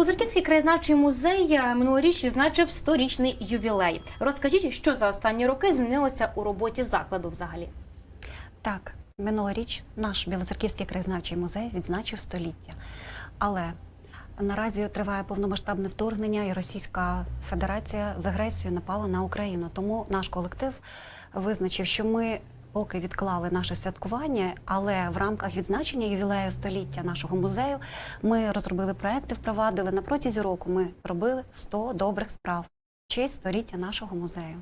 Озерківський краєзнавчий музей е, минулоріч відзначив 100-річний ювілей. Розкажіть, що за останні роки змінилося у роботі закладу взагалі? Так, минулоріч наш Білоцерківський краєзнавчий музей відзначив століття. Але наразі триває повномасштабне вторгнення, і Російська Федерація з агресією напала на Україну. Тому наш колектив визначив, що ми поки відклали наше святкування, але в рамках відзначення ювілею століття нашого музею ми розробили проекти, впровадили на протязі року. Ми робили 100 добрих справ в честь століття нашого музею.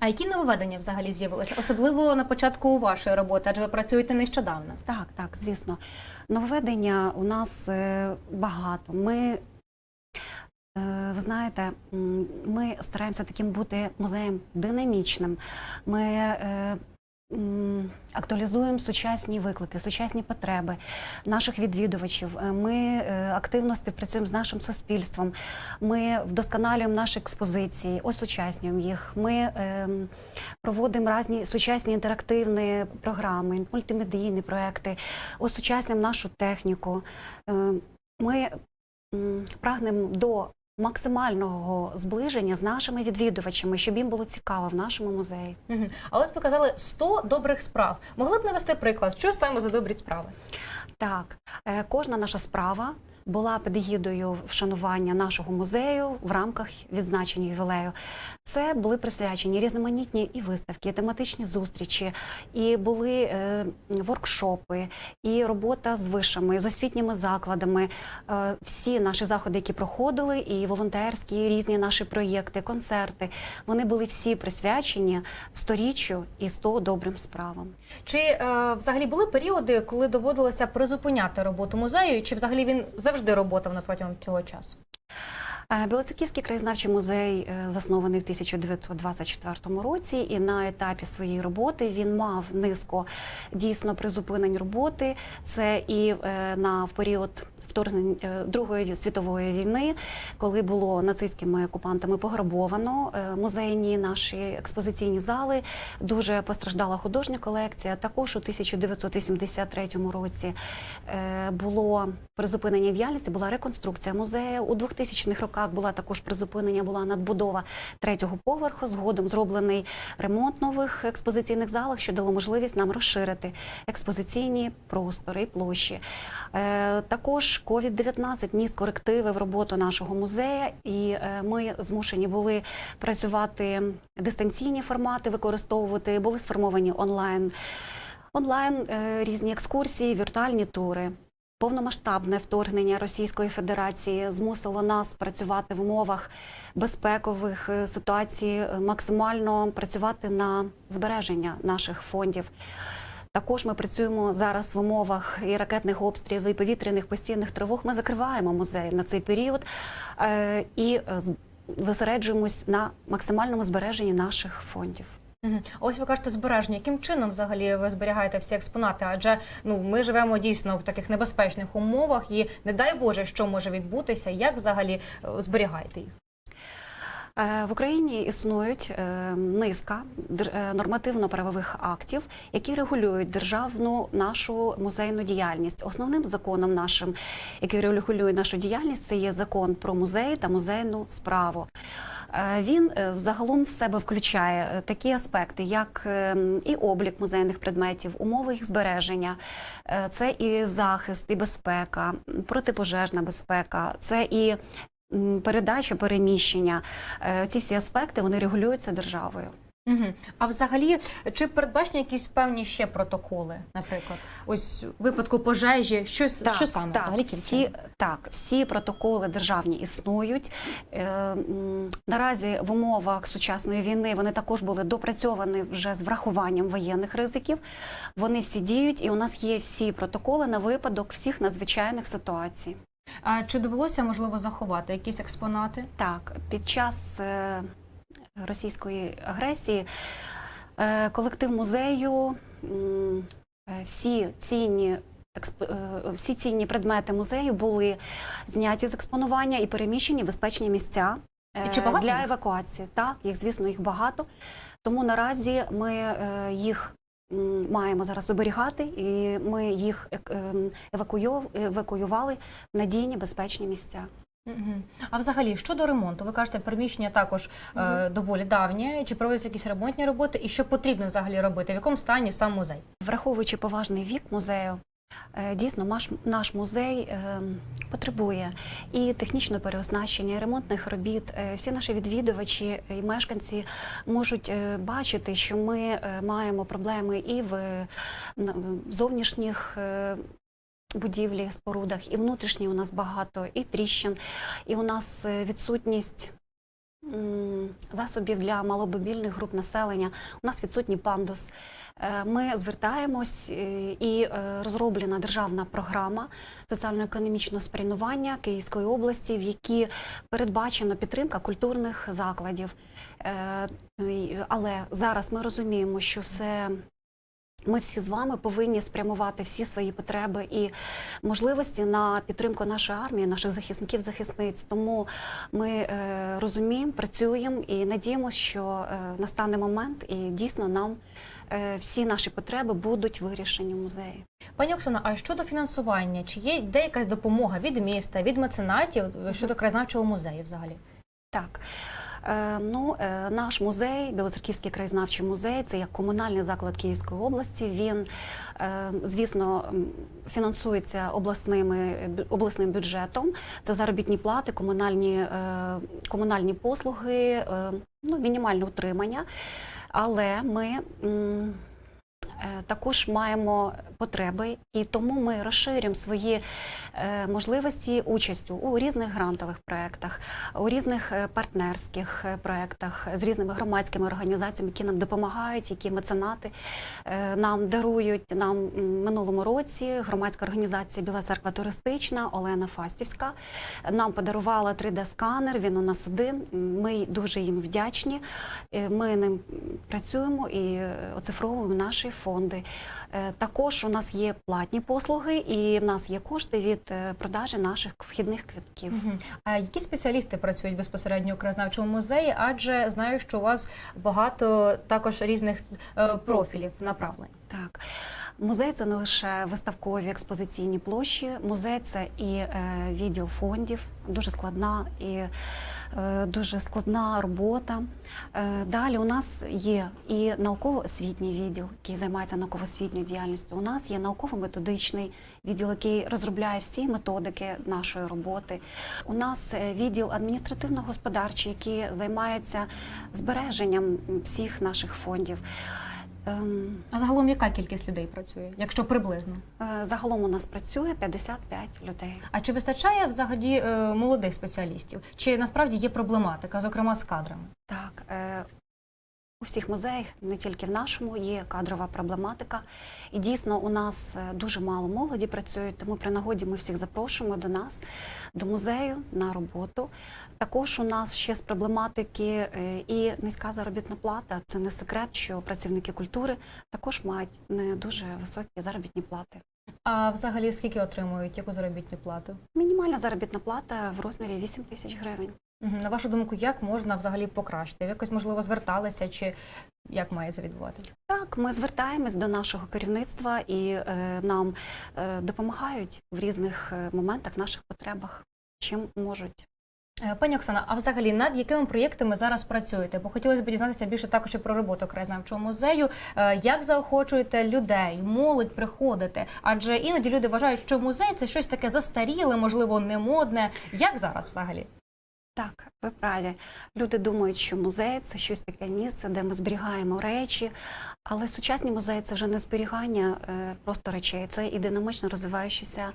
А які нововведення взагалі з'явилися? Особливо на початку вашої роботи, адже ви працюєте нещодавно. Так, так, звісно. Нововведення у нас е, багато. Ми, е, ви знаєте, ми стараємося таким бути музеєм динамічним. Ми е, актуалізуємо сучасні виклики, сучасні потреби наших відвідувачів. Е, Ми е, активно співпрацюємо з нашим суспільством. Ми вдосконалюємо наші експозиції, осучаснюємо їх. Ми ем, проводимо різні сучасні інтерактивні програми, мультимедійні проекти, осучаснюємо нашу техніку. Е, Ми прагнемо до максимального зближення з нашими відвідувачами, щоб їм було цікаво в нашому музеї. Угу. А от ви казали 100 добрих справ. Могли б навести приклад, що саме за добрі справи? Так, е, кожна наша справа була під егідою вшанування нашого музею в рамках відзначення ювілею. Це були присвячені різноманітні і виставки, і тематичні зустрічі, і були е, воркшопи, і робота з вишами, з освітніми закладами. Е, всі наші заходи, які проходили, і волонтерські, і різні наші проєкти, концерти, вони були всі присвячені сторіччю і 100 добрим справам. Чи е, взагалі були періоди, коли доводилося призупиняти роботу музею, чи взагалі він завжди роботав на протягом цього часу? Е, Білоцерківський краєзнавчий музей е, заснований в 1924 році, і на етапі своєї роботи він мав низку дійсно призупинень роботи. Це і е, на в період. Вторгнень е, Другої світової війни, коли було нацистськими окупантами пограбовано е, музейні наші експозиційні зали, дуже постраждала художня колекція. Також у 1983 році е, було призупинення діяльності, була реконструкція музею. У 2000-х роках була також призупинення, була надбудова третього поверху. Згодом зроблений ремонт нових експозиційних залах, що дало можливість нам розширити експозиційні простори і площі. Е, Також COVID-19 ніс корективи в роботу нашого музею, і е, ми змушені були працювати дистанційні формати, використовувати, були сформовані онлайн. Онлайн е, різні екскурсії, віртуальні тури. Повномасштабне вторгнення Російської Федерації змусило нас працювати в умовах безпекових е, ситуацій, максимально працювати на збереження наших фондів. Також ми працюємо зараз в умовах і ракетних обстрілів, і повітряних постійних тривог. Ми закриваємо музей на цей період е, і е, зосереджуємось на максимальному збереженні наших фондів. Ось ви кажете збереження. Яким чином взагалі ви зберігаєте всі експонати? Адже ну ми живемо дійсно в таких небезпечних умовах, і не дай Боже, що може відбутися, як взагалі е, зберігаєте їх? Е, В Україні існують е, низка е, нормативно-правових актів, які регулюють державну нашу музейну діяльність. Основним законом нашим, який регулює нашу діяльність, це є закон про музей та музейну справу. Він взагалом в себе включає такі аспекти, як і облік музейних предметів, умови їх збереження, це і захист, і безпека, протипожежна безпека, це і передача, переміщення. Е, Ці всі аспекти вони регулюються державою. Угу. А взагалі, чи передбачені якісь певні ще протоколи, наприклад, ось в випадку пожежі, щось що саме так, взагалі всі, так, всі протоколи державні існують. Е, наразі в умовах сучасної війни вони також були допрацьовані вже з врахуванням воєнних ризиків. Вони всі діють, і у нас є всі протоколи на випадок всіх надзвичайних ситуацій. А чи довелося можливо заховати якісь експонати? Так, під час е, російської агресії е, колектив музею е, всі цінні. експ- е, Всі цінні предмети музею були зняті з експонування і переміщені в безпечні місця е, І чи багато для їх? евакуації. Так, їх, звісно, їх багато. Тому наразі ми е, їх маємо зараз оберігати, і ми їх ем, евакуювали в надійні безпечні місця. А взагалі щодо ремонту, ви кажете, приміщення також е, доволі давнє. Чи проводяться якісь ремонтні роботи, і що потрібно взагалі робити? В якому стані сам музей? Враховуючи поважний вік музею, дійсно наш, наш музей е, потребує і технічного переоснащення, і ремонтних робіт. Е, Всі наші відвідувачі і мешканці можуть е, бачити, що ми е, маємо проблеми і в е, зовнішніх. е, Будівлі, спорудах, і внутрішні у нас багато, і тріщин, і у нас е, відсутність засобів для маломобільних груп населення. У нас відсутній пандус. Е, Ми звертаємось е, і е, розроблена державна програма соціально-економічного спрямування Київської області, в якій передбачена підтримка культурних закладів. Але зараз ми розуміємо, що все. Ми всі з вами повинні спрямувати всі свої потреби і можливості на підтримку нашої армії, наших захисників, захисниць. Тому ми е, розуміємо, працюємо і надіємося, що е, настане момент, і дійсно нам е, всі наші потреби будуть вирішені в музеї. Пані Оксана, а щодо фінансування, чи є де якась допомога від міста, від меценатів щодо краєзнавчого музею взагалі? Так. Е, Ну, е, наш музей, Білоцерківський краєзнавчий музей, це як комунальний заклад Київської області. Він, е, звісно, фінансується обласними обласним бюджетом. Це заробітні плати, комунальні, комунальні послуги, ну, мінімальне утримання. Але ми. Е, Також маємо потреби, і тому ми розширюємо свої е, можливості участю у різних грантових проєктах, у різних е, партнерських проєктах з різними громадськими організаціями, які нам допомагають, які меценати нам дарують. Нам минулому році громадська організація Біла церква туристична Олена Фастівська нам подарувала 3D-сканер. Він у нас один. Ми дуже їм вдячні. Ми ним працюємо і оцифровуємо наші фонди. Е, Також у нас є платні послуги, і в нас є кошти від е, продажі наших вхідних квитків. А які спеціалісти працюють безпосередньо у краєзнавчому музеї? Адже знаю, що у вас багато також різних е, профілів направлень. Так, музей це не лише виставкові експозиційні площі, музей це і відділ фондів, дуже складна і дуже складна робота. Е, далі у нас є і науково-освітній відділ, який займається науково-освітньою діяльністю. У нас є науково-методичний відділ, який розробляє всі методики нашої роботи. У нас е, відділ адміністративно-господарчий, який займається збереженням всіх наших фондів. Ем, А загалом яка кількість людей працює, якщо приблизно? Е, Загалом у нас працює 55 людей. А чи вистачає взагалі е, молодих спеціалістів? Чи насправді є проблематика, зокрема з кадрами? Так, е, у всіх музеях, не тільки в нашому, є кадрова проблематика. І дійсно у нас е, дуже мало молоді працюють, тому при нагоді ми всіх запрошуємо до нас, до музею на роботу. Також у нас ще з проблематики е, і низька заробітна плата. Це не секрет, що працівники культури також мають не дуже високі заробітні плати. А взагалі скільки отримують яку заробітну плату? Мінімальна заробітна плата в розмірі 8 тисяч гривень. На вашу думку, як можна взагалі покращити? Ви Якось можливо зверталися, чи як має це відбуватися? Так, ми звертаємось до нашого керівництва і е, нам е, допомагають в різних е, моментах, наших потребах, чим можуть. Е, Пані Оксана, а взагалі над якими проєктами зараз працюєте? Бо хотілося б дізнатися більше також і про роботу краєзнавчого музею. Е, Як заохочуєте людей, молодь приходити? Адже іноді люди вважають, що музей це щось таке застаріле, можливо, не модне. Як зараз взагалі? Так, ви праві. Люди думають, що музей це щось таке місце, де ми зберігаємо речі. Але сучасні музеї це вже не зберігання е, просто речей, це і динамічно розвиваючийся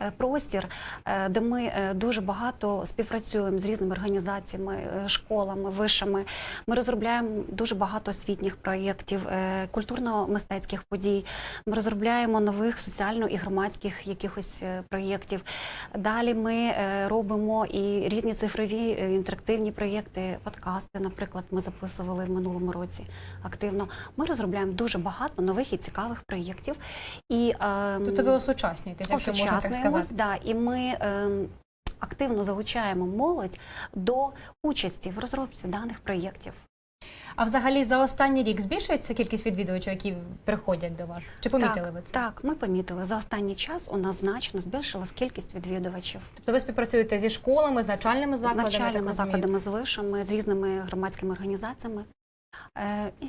е, простір, е, де ми дуже багато співпрацюємо з різними організаціями, школами, вишами. Ми розробляємо дуже багато освітніх проєктів, культурно-мистецьких подій. Ми розробляємо нових соціально і громадських якихось проєктів. Далі ми робимо і різні цифрові інтерактивні проєкти, подкасти. Наприклад, ми записували в минулому році активно. Ми розробляємо дуже багато нових і цікавих проєктів. І ем, Тобто ви осучаснюєтесь, якщо можна так сказати. да, і ми ем, активно залучаємо молодь до участі в розробці даних проєктів. А взагалі за останній рік збільшується кількість відвідувачів, які приходять до вас? Чи помітили так, ви це? Так, ми помітили. За останній час у нас значно збільшилась кількість відвідувачів. Тобто ви співпрацюєте зі школами, з навчальними закладами? З так навчальними закладами, з вишами, з різними громадськими організаціями е, і,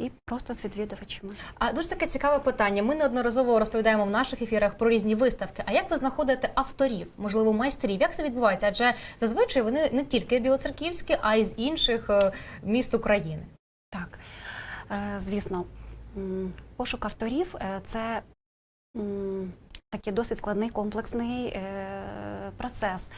і просто з відвідувачами. А дуже таке цікаве питання. Ми неодноразово розповідаємо в наших ефірах про різні виставки. А як ви знаходите авторів, можливо, майстрів? Як це відбувається? Адже зазвичай вони не тільки білоцерківські, а й з інших е, міст України. Так, е, звісно, пошук авторів е, це такий досить складний комплексний е, процес.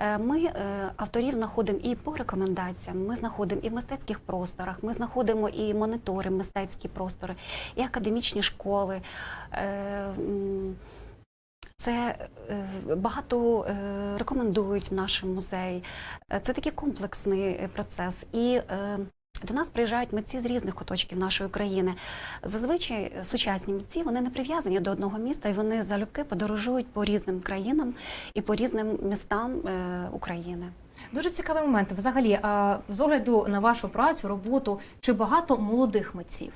Е, Ми е, авторів знаходимо і по рекомендаціям, ми знаходимо і в мистецьких просторах, ми знаходимо і монітори, мистецькі простори, і академічні школи. Е, Це багато рекомендують в наш музей. Е, Це такий комплексний процес. І до нас приїжджають митці з різних куточків нашої країни. Зазвичай сучасні митці вони не прив'язані до одного міста, і вони залюбки подорожують по різним країнам і по різним містам е, України. Дуже цікавий момент. Взагалі, а з огляду на вашу працю, роботу, чи багато молодих митців?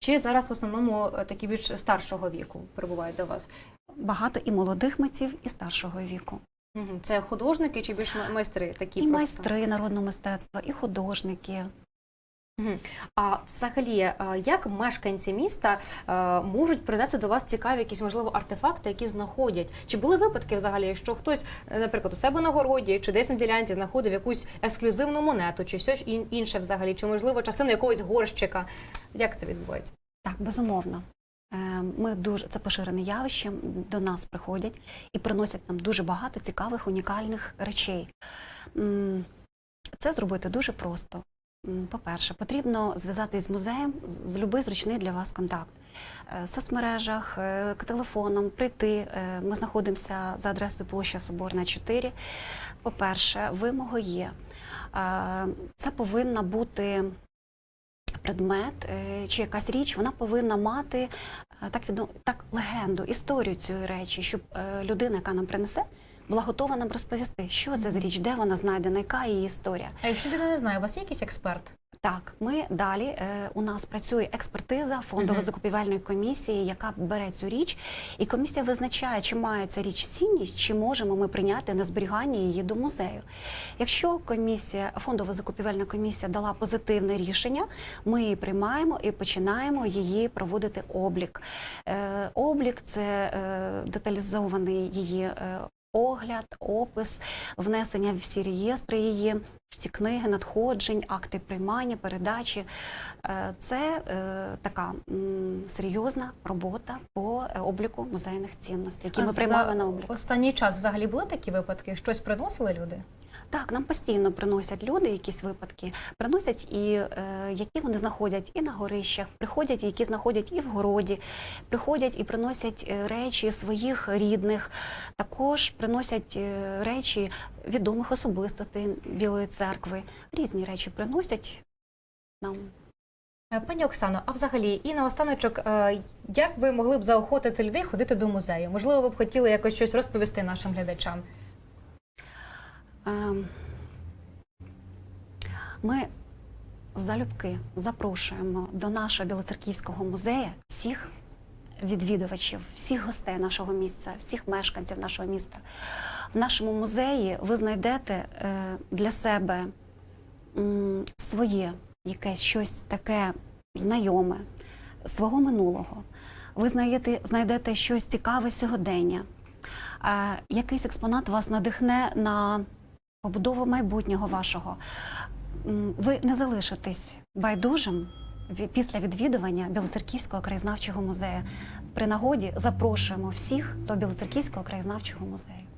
Чи зараз в основному е, такі більш старшого віку прибувають до вас? Багато і молодих митців, і старшого віку. Це художники чи більш майстри? Такі І просто? майстри народного мистецтва, і художники. А взагалі, е, як мешканці міста е, можуть придати до вас цікаві якісь можливо артефакти, які знаходять? Чи були випадки взагалі, що хтось, е, наприклад, у себе на городі чи десь на ділянці знаходив якусь ексклюзивну монету, чи щось інше взагалі, чи можливо частину якогось горщика? Як це відбувається? Так, безумовно. Ми дуже це поширене явище. До нас приходять і приносять нам дуже багато цікавих, унікальних речей. Це зробити дуже просто. По-перше, потрібно зв'язатись з музеєм з любий зручний для вас контакт. Е, В соцмережах, е, телефоном, прийти. Е, Ми знаходимося за адресою площа Соборна 4. По-перше, вимоги є. Це повинна бути предмет чи якась річ, вона повинна мати так так легенду, історію цієї речі, щоб людина, яка нам принесе, була готова нам розповісти, що це за річ, де вона знайдена, яка її історія. А якщо людина не знає, у вас є якийсь експерт? Так, ми далі е, у нас працює експертиза фондово закупівельної комісії, яка бере цю річ, і комісія визначає, чи має ця річ цінність, чи можемо ми прийняти на зберігання її до музею. Якщо комісія, фондова закупівельна комісія дала позитивне рішення, ми її приймаємо і починаємо її проводити облік. Е, облік це е, деталізований її. Е, Огляд, опис, внесення в всі реєстри її, всі книги, надходжень, акти приймання, передачі. Е, Це е, така серйозна робота по е, обліку музейних цінностей, які ми приймали на облік. Останній час взагалі були такі випадки? Щось приносили люди? Так, нам постійно приносять люди якісь випадки, приносять і е, які вони знаходять і на горищах, приходять, які знаходять і в городі, приходять і приносять е, речі своїх рідних, також приносять е, речі відомих особистостей Білої церкви. Різні речі приносять нам. Е, Пані Оксано, а взагалі, і наостаночок, е, як ви могли б заохотити людей ходити до музею? Можливо, ви б хотіли якось щось розповісти нашим глядачам? Ем, Ми залюбки запрошуємо до нашого Білоцерківського музею всіх відвідувачів, всіх гостей нашого місця, всіх мешканців нашого міста. В нашому музеї ви знайдете е, для себе своє якесь щось таке знайоме, свого минулого. Ви знайдете, знайдете щось цікаве сьогодення. Е, Якийсь експонат вас надихне на побудову майбутнього вашого. Ви не залишитесь байдужим після відвідування Білоцерківського краєзнавчого музею. При нагоді запрошуємо всіх до Білоцерківського краєзнавчого музею.